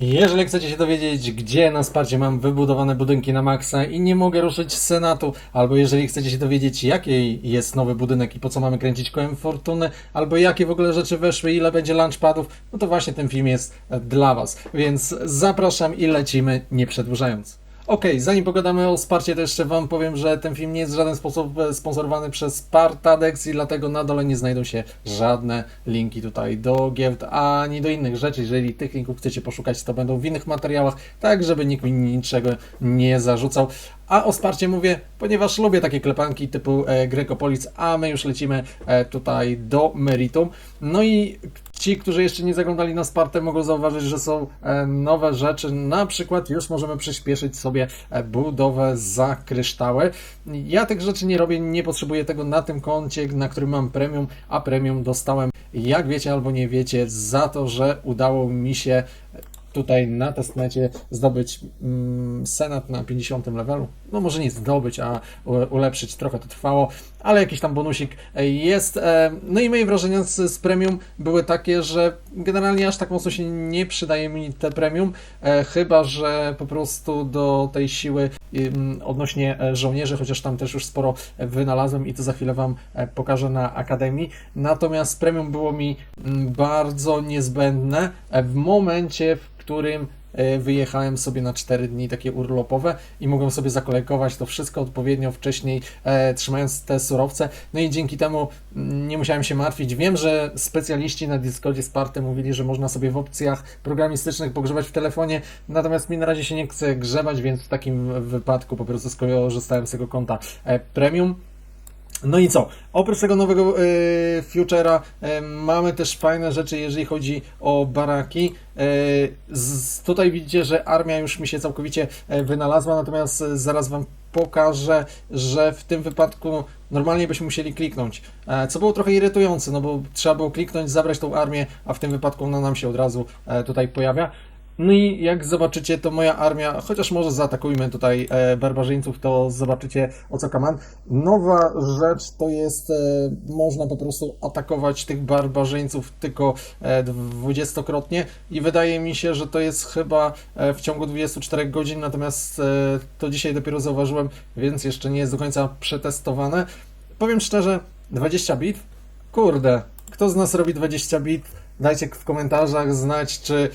Jeżeli chcecie się dowiedzieć, gdzie na wsparcie mam wybudowane budynki na maksa i nie mogę ruszyć z Senatu, albo jeżeli chcecie się dowiedzieć, jaki jest nowy budynek i po co mamy kręcić kołem fortuny, albo jakie w ogóle rzeczy weszły, ile będzie launchpadów, no to właśnie ten film jest dla Was. Więc zapraszam i lecimy, nie przedłużając. Okej, zanim pogadamy o wsparcie, to jeszcze Wam powiem, że ten film nie jest w żaden sposób e, sponsorowany przez Spartadex i dlatego na dole nie znajdą się żadne linki tutaj do giełd ani do innych rzeczy. Jeżeli tych linków chcecie poszukać, to będą w innych materiałach, tak żeby nikt mi niczego nie zarzucał. A o wsparcie mówię, ponieważ lubię takie klepanki typu e, Grecopolis, a my już lecimy e, tutaj do meritum. No i ci, którzy jeszcze nie zaglądali na Spartę, mogą zauważyć, że są e, nowe rzeczy. Na przykład już możemy przyspieszyć sobie e, budowę za kryształy. Ja tych rzeczy nie robię, nie potrzebuję tego na tym koncie, na którym mam premium, a premium dostałem, jak wiecie albo nie wiecie, za to, że udało mi się tutaj na testnecie zdobyć mm, senat na 50 levelu. No może nie zdobyć, a ulepszyć trochę to trwało, ale jakiś tam bonusik e, jest. E, No i moje wrażenia z, z premium były takie, że generalnie aż tak mocno się nie przydaje mi te premium, e, chyba że po prostu do tej siły odnośnie żołnierzy, chociaż tam też już sporo wynalazłem i to za chwilę Wam pokażę na Akademii. Natomiast premium było mi mm, bardzo niezbędne w momencie, w którym e, wyjechałem sobie na 4 dni takie urlopowe i mogłem sobie zakolejkować to wszystko odpowiednio wcześniej, e, trzymając te surowce. No i dzięki temu mm, nie musiałem się martwić. Wiem, że specjaliści na Discordzie Sparty mówili, że można sobie w opcjach programistycznych pogrzebać w telefonie, natomiast mi na razie się nie chce grzebać, więc w takim wypadku po prostu skorzystałem z tego konta e, premium. No i co? Oprócz tego nowego y, Futura y, mamy też fajne rzeczy, jeżeli chodzi o baraki. Y, z, tutaj widzicie, że armia już mi się całkowicie wynalazła, natomiast zaraz Wam pokażę, że w tym wypadku normalnie byśmy musieli kliknąć, co było trochę irytujące, no bo trzeba było kliknąć, zabrać tą armię, a w tym wypadku ona nam się od razu tutaj pojawia. No i jak zobaczycie, to moja armia, chociaż może zaatakujmy tutaj e, barbarzyńców, to zobaczycie o co kaman. Nowa rzecz to jest, e, można po prostu atakować tych barbarzyńców tylko e, dwudziestokrotnie i wydaje mi się, że to jest chyba e, w ciągu 24 godzin, natomiast e, to dzisiaj dopiero zauważyłem, więc jeszcze nie jest do końca przetestowane. Powiem szczerze, 20 bit? Kurde, kto z nas robi 20 bit? Dajcie w komentarzach znać, czy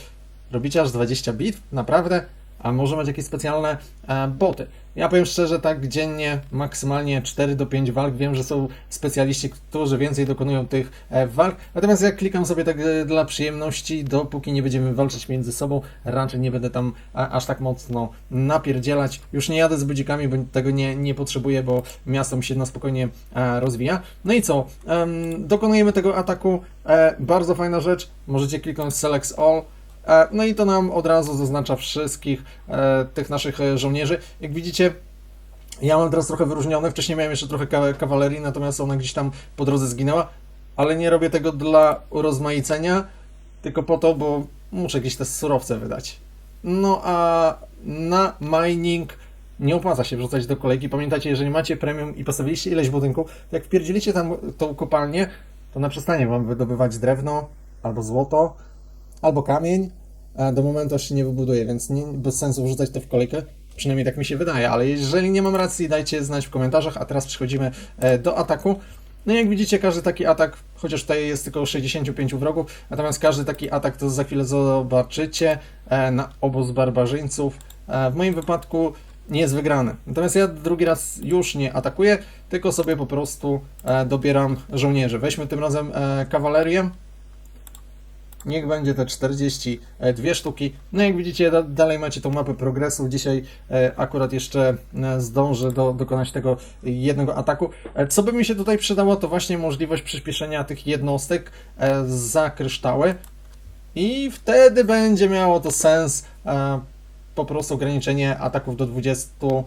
Robicie aż 20 bit? Naprawdę? A może macie jakieś specjalne e, boty? Ja powiem szczerze, tak dziennie maksymalnie 4 do 5 walk. Wiem, że są specjaliści, którzy więcej dokonują tych e, walk. Natomiast ja klikam sobie tak e, dla przyjemności, dopóki nie będziemy walczyć między sobą, raczej nie będę tam aż tak mocno napierdzielać. Już nie jadę z budzikami, bo tego nie, nie potrzebuję, bo miasto mi się na spokojnie e, rozwija. No i co? Em, dokonujemy tego ataku. Bardzo fajna rzecz. Możecie kliknąć Select All. E, No i to nam od razu zaznacza wszystkich e, tych naszych e, żołnierzy. Jak widzicie, ja mam teraz trochę wyróżnione. Wcześniej miałem jeszcze trochę ka- kawalerii, natomiast ona gdzieś tam po drodze zginęła. Ale nie robię tego dla urozmaicenia, tylko po to, bo muszę jakieś te surowce wydać. No a na mining nie opłaca się wrzucać do kolejki. Pamiętajcie, jeżeli macie premium i postawiliście ileś budynków, to jak wpierdzielicie tam tą kopalnię, to ona przestanie wam wydobywać drewno albo złoto albo kamień, a do momentu aż się nie wybuduje, więc nie, bez sensu wrzucać to w kolejkę. Przynajmniej tak mi się wydaje, ale jeżeli nie mam racji, dajcie znać w komentarzach, a teraz przechodzimy e, do ataku. No i jak widzicie, każdy taki atak, chociaż tutaj jest tylko 65 wrogów, natomiast każdy taki atak to za chwilę zobaczycie e, na obóz barbarzyńców. E, w moim wypadku nie jest wygrany. Natomiast ja drugi raz już nie atakuję, tylko sobie po prostu e, dobieram żołnierzy. Weźmy tym razem e, kawalerię. Niech będzie te 42 sztuki. No jak widzicie, da, dalej macie tą mapę progresu. Dzisiaj e, akurat jeszcze e, zdążę do, dokonać tego jednego ataku. E, co by mi się tutaj przydało, to właśnie możliwość przyspieszenia tych jednostek za kryształy. I wtedy będzie miało to sens. Po prostu ograniczenie ataków do 20 e,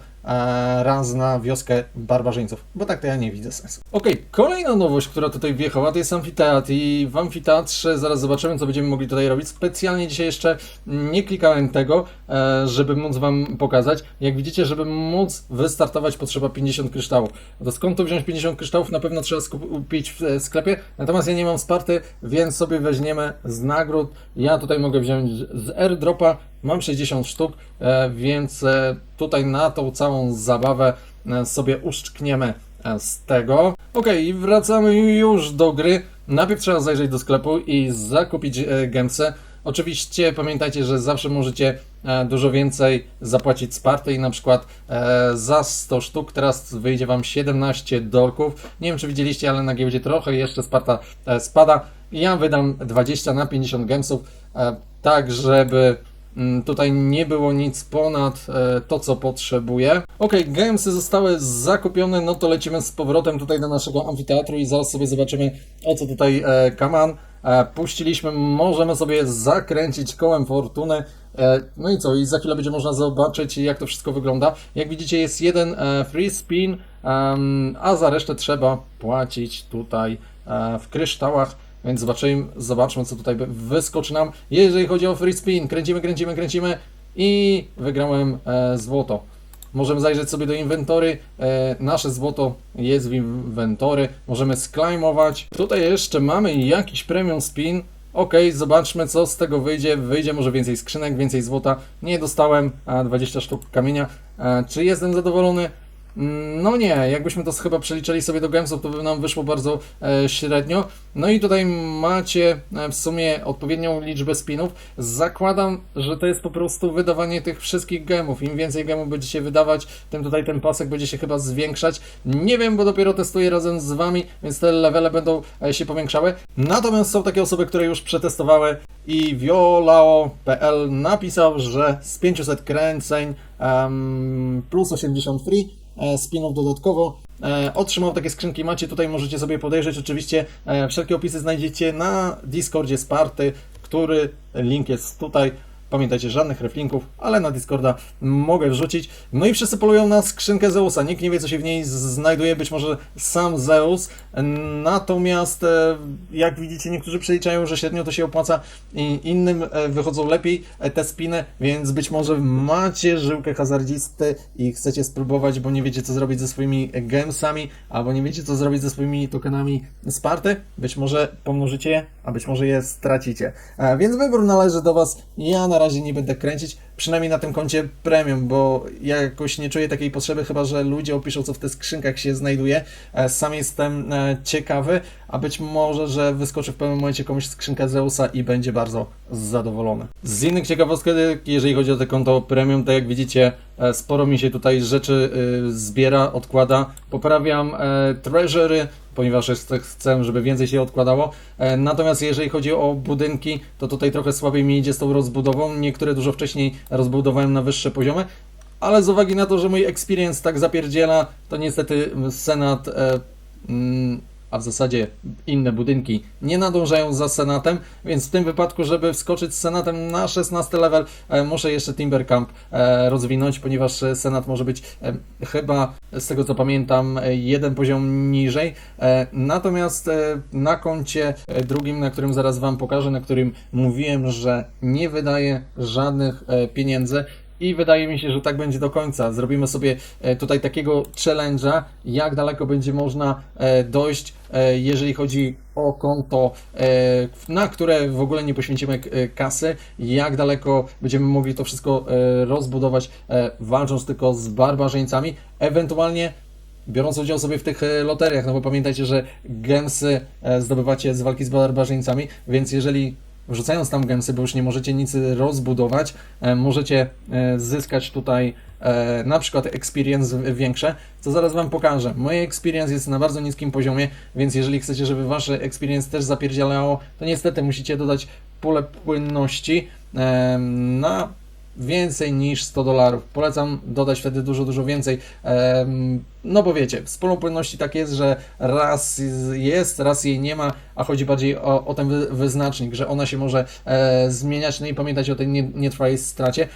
raz na wioskę barbarzyńców, bo tak to ja nie widzę sensu. Okej, kolejna nowość, która tutaj wjechała, to jest amfiteatr i w amfiteatrze zaraz zobaczymy, co będziemy mogli tutaj robić. Specjalnie dzisiaj jeszcze nie klikałem tego, e, żeby móc Wam pokazać. Jak widzicie, żeby móc wystartować potrzeba 50 kryształów. To skąd tu wziąć 50 kryształów? Na pewno trzeba skupić w e, sklepie, natomiast ja nie mam sparty, więc sobie weźmiemy z nagród. Ja tutaj mogę wziąć z airdropa, mam 60 sztuk, e, więc tutaj na tą całą zabawę e, sobie uszczkniemy e, z tego. Ok, wracamy już do gry. Najpierw trzeba zajrzeć do sklepu i zakupić e, gemsy. Oczywiście pamiętajcie, że zawsze możecie dużo więcej zapłacić Sparty i na przykład za 100 sztuk teraz wyjdzie Wam 17 dolków. Nie wiem czy widzieliście, ale na giełdzie trochę jeszcze Sparta spada. Ja wydam 20 na 50 gemsów, tak żeby tutaj nie było nic ponad e, to, co potrzebuję. Ok, gemsy zostały zakupione, no to lecimy z powrotem tutaj do naszego amfiteatru i zaraz sobie zobaczymy o co tutaj e, kaman. E, puściliśmy, możemy sobie zakręcić kołem fortuny. No i co, i za chwilę będzie można zobaczyć jak to wszystko wygląda. Jak widzicie jest jeden free spin, a za resztę trzeba płacić tutaj w kryształach. Więc zobaczymy, zobaczmy, co tutaj wyskoczy nam. Jeżeli chodzi o free spin, kręcimy, kręcimy, kręcimy i wygrałem e, złoto. Możemy zajrzeć sobie do inwentory. E, nasze złoto jest w inwentory. Możemy sklejmować. Tutaj jeszcze mamy jakiś premium spin. Ok, zobaczmy co z tego wyjdzie. Wyjdzie może więcej skrzynek, więcej złota. Nie dostałem a 20 sztuk kamienia. E, czy jestem zadowolony? Mm, No nie, jakbyśmy to chyba przeliczyli sobie do gemsów, to by nam wyszło bardzo e, średnio. No i tutaj macie e, w sumie odpowiednią liczbę spinów. Zakładam, że to jest po prostu wydawanie tych wszystkich gemów. Im więcej gemów będziecie wydawać, tym tutaj ten pasek będzie się chyba zwiększać. Nie wiem, bo dopiero testuję razem z Wami, więc te levele będą e, się powiększały. Natomiast są takie osoby, które już przetestowały i violao.pl napisał, że z 500 kręceń em, plus 80 free spinów dodatkowo. E, otrzymał takie skrzynki, macie tutaj, możecie sobie podejrzeć. Oczywiście e, wszelkie opisy znajdziecie na Discordzie Sparty, który link jest tutaj. Pamiętajcie, żadnych reflinków, ale na Discorda mogę wrzucić. No i wszyscy polują na skrzynkę Zeusa. Nikt nie wie, co się w niej znajduje, być może sam Zeus. Natomiast, e, jak widzicie, niektórzy przeliczają, że średnio to się opłaca, innym e, wychodzą lepiej e, te spiny, więc być może macie żyłkę hazardzisty i chcecie spróbować, bo nie wiecie, co zrobić ze swoimi gemsami, albo nie wiecie, co zrobić ze swoimi tokenami Sparty. Być może pomnożycie je, a być może je stracicie. Więc wybór należy do Was. Ja na razie nie będę kręcić, przynajmniej na tym koncie premium, bo ja jakoś nie czuję takiej potrzeby, chyba że ludzie opiszą, co w tych skrzynkach się znajduje. E, Sam jestem e, ciekawy, a być może, że wyskoczy w pewnym momencie komuś skrzynka Zeusa i będzie bardzo zadowolony. Z innych ciekawostek, jeżeli chodzi o to konto premium, to jak widzicie, e, sporo mi się tutaj rzeczy zbiera, odkłada. Poprawiam treasury, ponieważ chcę, żeby więcej się odkładało. Natomiast jeżeli chodzi o budynki, to tutaj trochę słabiej mi idzie z tą rozbudową. Niektóre dużo wcześniej rozbudowałem na wyższe poziomy. Ale z uwagi na to, że mój experience tak zapierdziela, to niestety Senat, e, mm, a w zasadzie inne budynki nie nadążają za Senatem, więc w tym wypadku, żeby wskoczyć z Senatem na 16 level, e, muszę jeszcze Timber Camp e, rozwinąć, ponieważ e, Senat może być chyba, z tego co pamiętam, jeden poziom niżej. Natomiast na koncie drugim, na którym zaraz Wam pokażę, na którym mówiłem, że nie wydaję żadnych pieniędzy, i wydaje mi się, że tak będzie do końca. Zrobimy sobie e, tutaj takiego challenge'a, jak daleko będzie można e, dojść, e, jeżeli chodzi o konto, na które w ogóle nie poświęcimy kasy, jak daleko będziemy mogli to wszystko rozbudować, walcząc tylko z barbarzyńcami, ewentualnie biorąc udział sobie w tych loteriach, no bo pamiętajcie, że gemsy zdobywacie z walki z barbarzyńcami, więc jeżeli wrzucając tam gemsy, bo już nie możecie nic rozbudować, e, możecie e, zyskać tutaj e, na przykład experience większe, co zaraz Wam pokażę. Moje experience jest na bardzo niskim poziomie, więc jeżeli chcecie, żeby Wasze experience też zapierdzielało, to niestety musicie dodać pulę płynności na więcej niż 100 dolarów. Polecam dodać wtedy dużo, dużo więcej. No bo wiecie, pulą płynności tak jest, że raz jest, raz jej nie ma, a chodzi bardziej o, o ten wy- wyznacznik, że ona się może e, zmieniać. No i pamiętajcie o tej nie- nietrwałej stracie.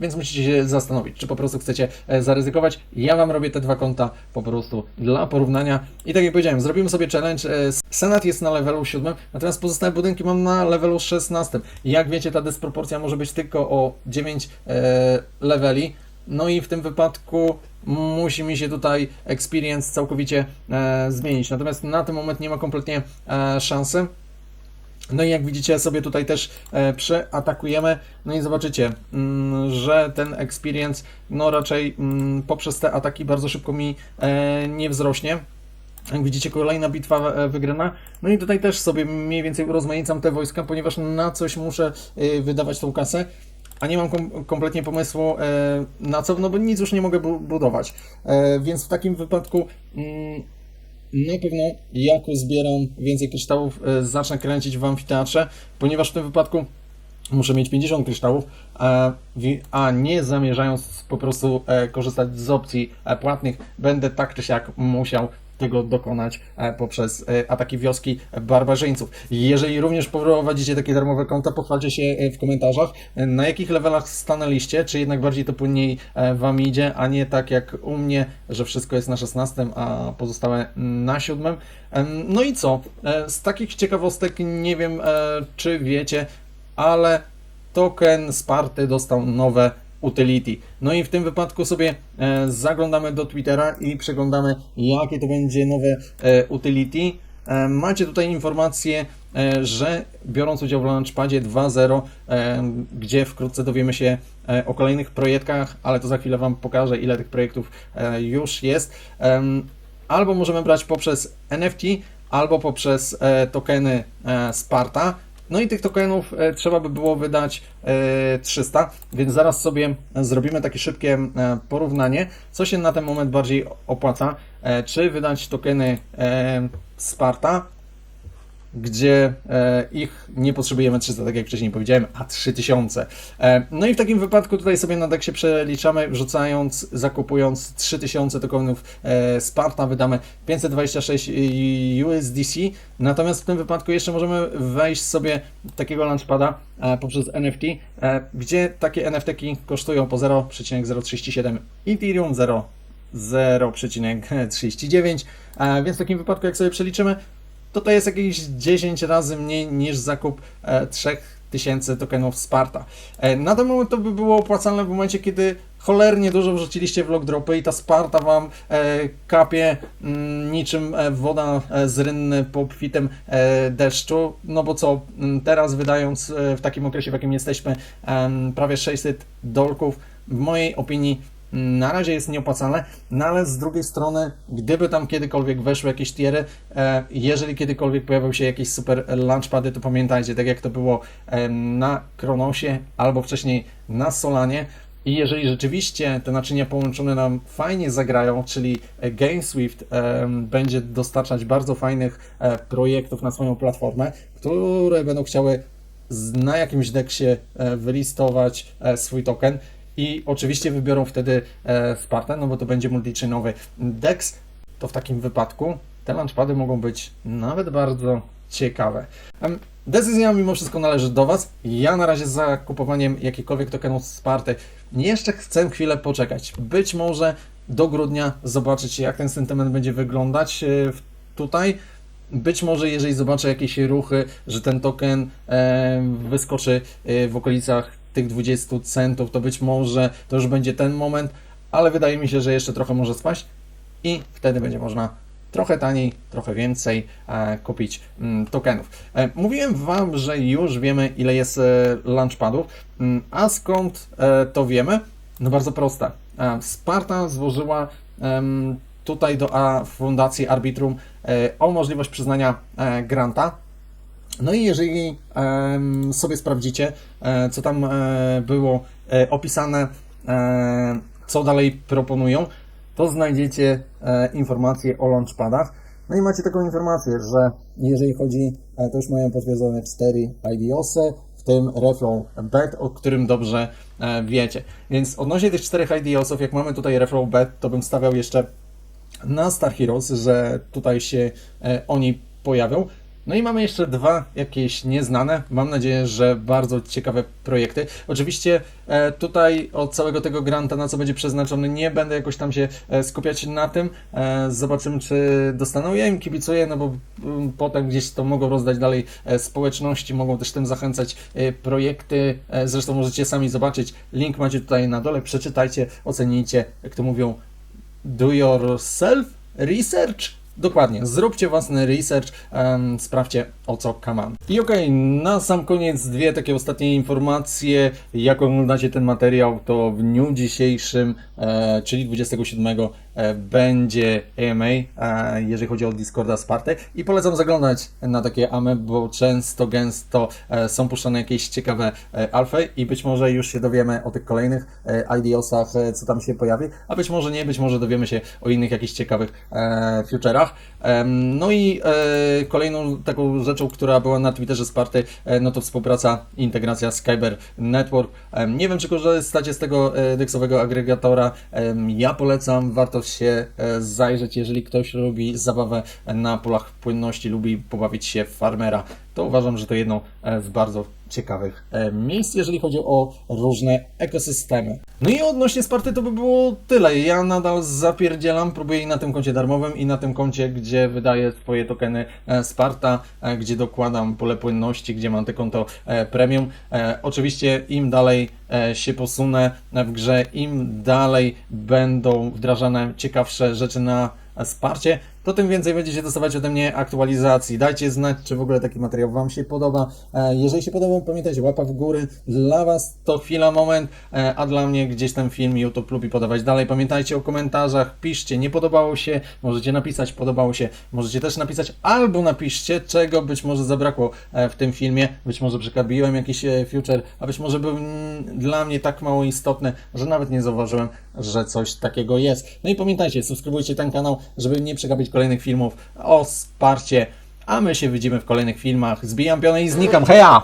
Więc musicie się zastanowić, czy po prostu chcecie e, zaryzykować. Ja Wam robię te dwa konta po prostu dla porównania. I tak jak powiedziałem, zrobimy sobie challenge. E, Senat jest na levelu 7, natomiast pozostałe budynki mam na levelu 16. I jak wiecie, ta dysproporcja może być tylko o 9 e, leveli. No i w tym wypadku musi mi się tutaj experience całkowicie e, zmienić. Natomiast na ten moment nie ma kompletnie e, szansy. No i jak widzicie sobie tutaj też e, przeatakujemy, no i zobaczycie, mm, że ten experience no raczej mm, poprzez te ataki bardzo szybko mi e, nie wzrośnie. Jak widzicie, kolejna bitwa e, wygrana. No i tutaj też sobie mniej więcej urozmaicam te wojska, ponieważ na coś muszę e, wydawać tą kasę, a nie mam kom kompletnie pomysłu e, na co, no bo nic już nie mogę bu budować. Więc w takim wypadku mm, na pewno jak zbieram więcej kryształów, e, zacznę kręcić w amfiteatrze, ponieważ w tym wypadku muszę mieć 50 kryształów, a nie zamierzając po prostu e, korzystać z opcji e, płatnych, będę tak czy siak musiał tego dokonać e, poprzez e, ataki wioski barbarzyńców. Jeżeli również prowadzicie takie darmowe konta, pochwalcie się e, w komentarzach, na jakich levelach stanęliście, czy jednak bardziej to płynniej Wam idzie, a nie tak jak u mnie, że wszystko jest na 16, a pozostałe na 7. Em, No i co? Z takich ciekawostek nie wiem, czy wiecie, ale token Sparty dostał nowe utility. No i w tym wypadku sobie e, zaglądamy do Twittera i przeglądamy, jakie to będzie nowe e, utility. E, macie tutaj informację, że biorąc udział w Launchpadzie 2.0, e, gdzie wkrótce dowiemy się o kolejnych projektach, ale to za chwilę Wam pokażę, ile tych projektów już jest. Albo możemy brać poprzez NFT, albo poprzez tokeny Sparta. No i tych tokenów e, trzeba by było wydać e, 300, więc zaraz sobie zrobimy takie szybkie e, porównanie, co się na ten moment bardziej opłaca. E, czy wydać tokeny e, Sparta, gdzie e, ich nie potrzebujemy 300, tak jak wcześniej powiedziałem, a 3000. E, no i w takim wypadku tutaj sobie na deksie przeliczamy, wrzucając, zakupując 3000 tokenów e, Sparta, wydamy 526 USDC, natomiast w tym wypadku jeszcze możemy wejść sobie takiego launchpada poprzez NFT, gdzie takie NFT-ki kosztują po 0,037 Ethereum, 0 0,39, e, więc w takim wypadku jak sobie przeliczymy, to to jest jakieś 10 razy mniej niż zakup e, 3000 tokenów Sparta. E, na ten moment to by było opłacalne w momencie, kiedy cholernie dużo wrzuciliście w dropy i ta Sparta Wam e, kapie mm, niczym e, woda e, z rynny po obfitym e, deszczu, no bo co, mm, teraz wydając e, w takim okresie, w jakim jesteśmy, em, prawie 600 dolków, w mojej opinii na razie jest nieopłacalne, no ale z drugiej strony, gdyby tam kiedykolwiek weszły jakieś tiery, e, jeżeli kiedykolwiek pojawią się jakieś super launchpady, to pamiętajcie, tak jak to było e, na Kronosie albo wcześniej na Solanie, i jeżeli rzeczywiście te naczynia połączone nam fajnie zagrają, czyli GameSwift e, będzie dostarczać bardzo fajnych projektów na swoją platformę, które będą chciały na jakimś deksie wylistować swój token i oczywiście wybiorą wtedy e, Spartę, no bo to będzie multichainowy DEX, to w takim wypadku te launchpady mogą być nawet bardzo ciekawe. Decyzja mimo wszystko należy do Was. Ja na razie z zakupowaniem jakichkolwiek tokenów Sparty jeszcze chcę chwilę poczekać. Być może do grudnia zobaczyć jak ten sentyment będzie wyglądać e, tutaj. Być może jeżeli zobaczę jakieś ruchy, że ten token wyskoczy e, w okolicach tych 20 centów, to być może to już będzie ten moment, ale wydaje mi się, że jeszcze trochę może spaść i wtedy będzie można trochę taniej, trochę więcej e, kupić mm, tokenów. E, mówiłem Wam, że już wiemy ile jest e, launchpadów, mm, a skąd to wiemy? No bardzo proste. Sparta złożyła tutaj do Fundacji Arbitrum o możliwość przyznania granta no i jeżeli sobie sprawdzicie, e, co tam e, było e, opisane, co dalej proponują, to znajdziecie informacje o launchpadach. No i macie taką informację, że jeżeli chodzi, to już mają potwierdzone cztery IDOSy, w tym Reflow Bet, o którym dobrze wiecie. Więc odnośnie tych czterech IDOSów, jak mamy tutaj Reflow Bet, to bym stawiał jeszcze na Star Heroes, że tutaj się oni pojawią. No i mamy jeszcze dwa jakieś nieznane, mam nadzieję, że bardzo ciekawe projekty. Oczywiście e, tutaj od całego tego granta, na co będzie przeznaczony, nie będę jakoś tam się e, skupiać na tym. E, zobaczymy, czy dostaną. Ja im kibicuję, no bo mm, potem gdzieś to mogą rozdać dalej społeczności, mogą też tym zachęcać projekty. Zresztą możecie sami zobaczyć. Link macie tutaj na dole, przeczytajcie, ocenijcie, jak to mówią, do yourself research. Dokładnie, zróbcie własny research, em, sprawdźcie o co kaman. I okej, na sam koniec dwie takie ostatnie informacje. Jak oglądacie ten materiał, to w dniu dzisiejszym, e, czyli 27, e, będzie AMA, e, jeżeli chodzi o Discorda Sparty. I polecam zaglądać na takie AME, bo często, gęsto e, są puszczane jakieś ciekawe e, alfy i być może już się dowiemy o tych kolejnych e, IDOsach, e, co tam się pojawi, a być może nie, być może dowiemy się o innych jakichś ciekawych e, futurach. No i e, kolejną taką rzeczą, która była na Twitterze Sparty, e, no to współpraca i integracja Skyber Network. Em, Nie wiem, czy korzystacie z tego e, deksowego agregatora. Ja polecam, warto się e, zajrzeć, jeżeli ktoś lubi zabawę na polach płynności, lubi pobawić się w farmera, to uważam, że to jedno e, z bardzo ciekawych e, miejsc, jeżeli chodzi o różne ekosystemy. No i odnośnie Sparty to by było tyle. Ja nadal zapierdzielam, próbuję i na tym koncie darmowym i na tym koncie, gdzie wydaję swoje tokeny e, Sparta, gdzie dokładam pole płynności, gdzie mam te konto premium. Oczywiście im dalej się posunę w grze, im dalej będą wdrażane ciekawsze rzeczy na Sparcie, to tym więcej będziecie dostawać ode mnie aktualizacji. Dajcie znać, czy w ogóle taki materiał Wam się podoba. E, Jeżeli się podoba, pamiętajcie, łapa w góry. Dla Was to chwila, moment, e, a dla mnie gdzieś ten film YouTube lubi podawać dalej. Pamiętajcie o komentarzach, piszcie, nie podobało się, możecie napisać, podobało się, możecie też napisać, albo napiszcie, czego być może zabrakło e, w tym filmie. Być może przekabiłem jakiś future, a być może był mm, dla mnie tak mało istotny, że nawet nie zauważyłem, że coś takiego jest. No i pamiętajcie, subskrybujcie ten kanał, żeby nie przegapić kolejnych filmów o wsparcie, a my się widzimy w kolejnych filmach. Zbijam pionę i znikam. Heja!